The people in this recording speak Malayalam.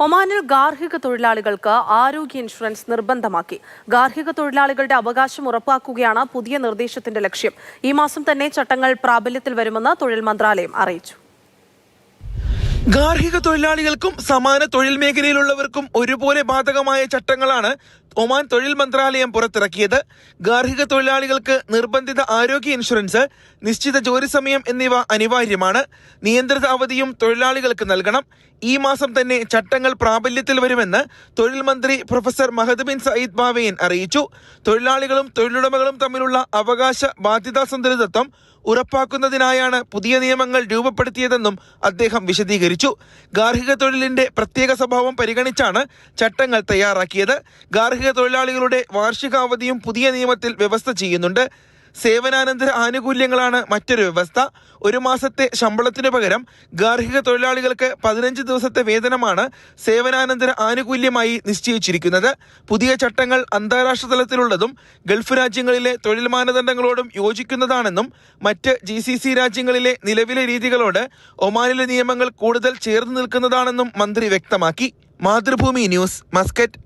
ഒമാനിൽ ഗാർഹിക തൊഴിലാളികൾക്ക് ആരോഗ്യ ഇൻഷുറൻസ് നിർബന്ധമാക്കി. ഗാർഹിക തൊഴിലാളികളുടെ അവകാശം ഉറപ്പാക്കുകയാണ് പുതിയ നിർദ്ദേശത്തിന്റെ ലക്ഷ്യം. ഈ മാസം തന്നെ ചട്ടങ്ങൾ പ്രാബല്യത്തിൽ വരുമെന്ന് തൊഴിൽ മന്ത്രാലയം അറിയിച്ചു. ഗാർഹിക തൊഴിലാളികൾക്കും സമാന തൊഴിൽ മേഖലയിലുള്ളവർക്കും ഒരുപോലെ ബാധകമായ ചട്ടങ്ങളാണ് ഒമാൻ തൊഴിൽ മന്ത്രാലയം പുറത്തിറക്കിയത്. ഗാർഹിക തൊഴിലാളികൾക്ക് നിർബന്ധിത ആരോഗ്യ ഇൻഷുറൻസ് നിശ്ചിത ജോലി സമയം എന്നിവ അനിവാര്യമാണ്. നിയന്ത്രിത അവധിയും തൊഴിലാളികൾക്ക് നൽകണം. ഈ മാസം തന്നെ ചട്ടങ്ങൾ പ്രാബല്യത്തിൽ വരുമെന്ന് തൊഴിൽ മന്ത്രി professor Mahad bin Said Baowain അറിയിച്ചു. തൊഴിലാളികളും തൊഴിലുടമകളും തമ്മിലുള്ള അവകാശ ബാധ്യതാ സന്തുലിതത്വം ഉറപ്പാക്കുന്നതിനായാണ് പുതിയ നിയമങ്ങൾ രൂപപ്പെടുത്തിയതെന്നും അദ്ദേഹം വിശദീകരിച്ചു. ഗാർഹിക തൊഴിലിന്റെ പ്രത്യേക സ്വഭാവം പരിഗണിച്ചാണ് ചട്ടങ്ങൾ തയ്യാറാക്കിയത്. ഗാർഹിക തൊഴിലാളികളുടെ വാർഷികാവധിയും പുതിയ നിയമത്തിൽ വ്യവസ്ഥ ചെയ്യുന്നുണ്ട്. സേവനാനന്തര ആനുകൂല്യങ്ങളാണ് മറ്റൊരു വ്യവസ്ഥ. ഒരു മാസത്തെ ശമ്പളത്തിനു പകരം ഗാർഹിക തൊഴിലാളികൾക്ക് പതിനഞ്ച് ദിവസത്തെ വേതനമാണ് സേവനാനന്തര ആനുകൂല്യമായി നിശ്ചയിച്ചിരിക്കുന്നത്. പുതിയ ചട്ടങ്ങൾ അന്താരാഷ്ട്ര തലത്തിലുള്ളതും ഗൾഫ് രാജ്യങ്ങളിലെ തൊഴിൽ മാനദണ്ഡങ്ങളോടും യോജിക്കുന്നതാണെന്നും മറ്റ് ജി സി സി രാജ്യങ്ങളിലെ നിലവിലെ രീതികളോട് ഒമാനിലെ നിയമങ്ങൾ കൂടുതൽ ചേർന്ന് നിൽക്കുന്നതാണെന്നും മന്ത്രി വ്യക്തമാക്കി. Mathrubhumi news Muscat.